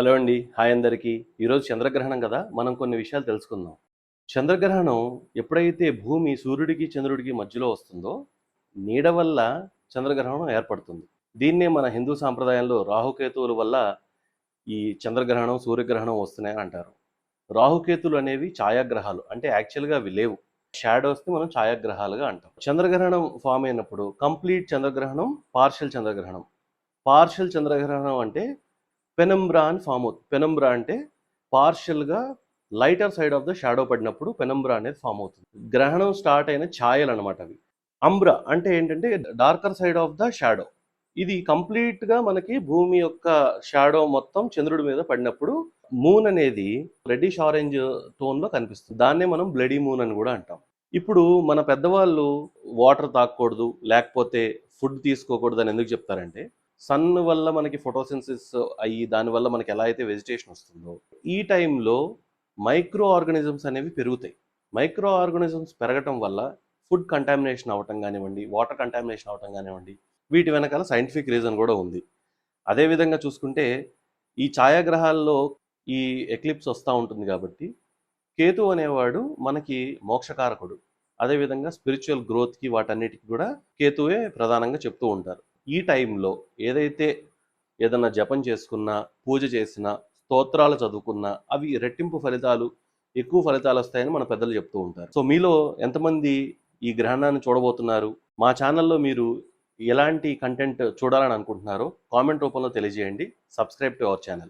Hello అండి. Hi అందరికీ. ఈరోజు చంద్రగ్రహణం కదా? మనం కొన్ని విషయాలు తెలుసుకుందాం. చంద్రగ్రహణం ఎప్పుడైతే భూమి సూర్యుడికి చంద్రుడికి మధ్యలో వస్తుందో నీడ వల్ల చంద్రగ్రహణం ఏర్పడుతుంది. దీన్నే మన హిందూ సాంప్రదాయంలో రాహుకేతువుల వల్ల ఈ చంద్రగ్రహణం సూర్యగ్రహణం వస్తున్నాయి అంటారు. రాహుకేతులు అనేవి ఛాయాగ్రహాలు. అంటే యాక్చువల్గా అవి లేవు. షాడోస్ని మనం ఛాయాగ్రహాలుగా అంటాం. చంద్రగ్రహణం ఫామ్ అయినప్పుడు కంప్లీట్ చంద్రగ్రహణం పార్షల్ చంద్రగ్రహణం. పార్షల్ చంద్రగ్రహణం అంటే పెనంబ్రా అని ఫామ్ అవుతుంది. పెనంబ్రా అంటే పార్షియల్గా lighter side of the shadow పడినప్పుడు పెనంబ్రా అనేది ఫామ్ అవుతుంది. గ్రహణం స్టార్ట్ అయిన ఛాయలు అనమాట అవి. అంబ్రా అంటే ఏంటంటే darker side of the shadow ఇది కంప్లీట్గా మనకి భూమి యొక్క షాడో మొత్తం చంద్రుడి మీద పడినప్పుడు మూన్ అనేది రెడ్డిష్ ఆరెంజ్ టోన్లో కనిపిస్తుంది. దాన్నే మనం బ్లడీ మూన్ అని కూడా అంటాం. ఇప్పుడు మన పెద్దవాళ్ళు వాటర్ తాగకూడదు లేకపోతే ఫుడ్ తీసుకోకూడదు అని ఎందుకు చెప్తారంటే సన్ వల్ల మనకి ఫోటోసిన్సిస్ అయ్యి దానివల్ల మనకి ఎలా అయితే వెజిటేషన్ వస్తుందో ఈ టైంలో మైక్రో ఆర్గానిజమ్స్ అనేవి పెరుగుతాయి. మైక్రో ఆర్గానిజమ్స్ పెరగటం వల్ల ఫుడ్ కంటామినేషన్ అవ్వటం కానివ్వండి వాటర్ కంటామినేషన్ అవ్వటం కానివ్వండి వీటి వెనకాల సైంటిఫిక్ రీజన్ కూడా ఉంది. అదేవిధంగా చూసుకుంటే ఈ ఛాయాగ్రహాల్లో ఈ ఎక్లిప్స్ వస్తూ ఉంటుంది కాబట్టి కేతు అనేవాడు మనకి మోక్షకారకుడు. అదేవిధంగా స్పిరిచువల్ గ్రోత్కి వాటన్నిటికి కూడా కేతువే ప్రధానంగా చెప్తూ ఉంటారు. ఈ టైంలో ఏదైతే ఏదైనా జపం చేసుకున్నా పూజ చేసినా స్తోత్రాలు చదువుకున్నా అవి రెట్టింపు ఫలితాలు ఎక్కువ ఫలితాలు వస్తాయని మన పెద్దలు చెప్తూ ఉంటారు. సో మీలో ఎంతమంది ఈ గ్రహణాన్ని చూడబోతున్నారు? మా ఛానల్లో మీరు ఎలాంటి కంటెంట్ చూడాలని అనుకుంటున్నారో కామెంట్ రూపంలో తెలియజేయండి. Subscribe to our channel.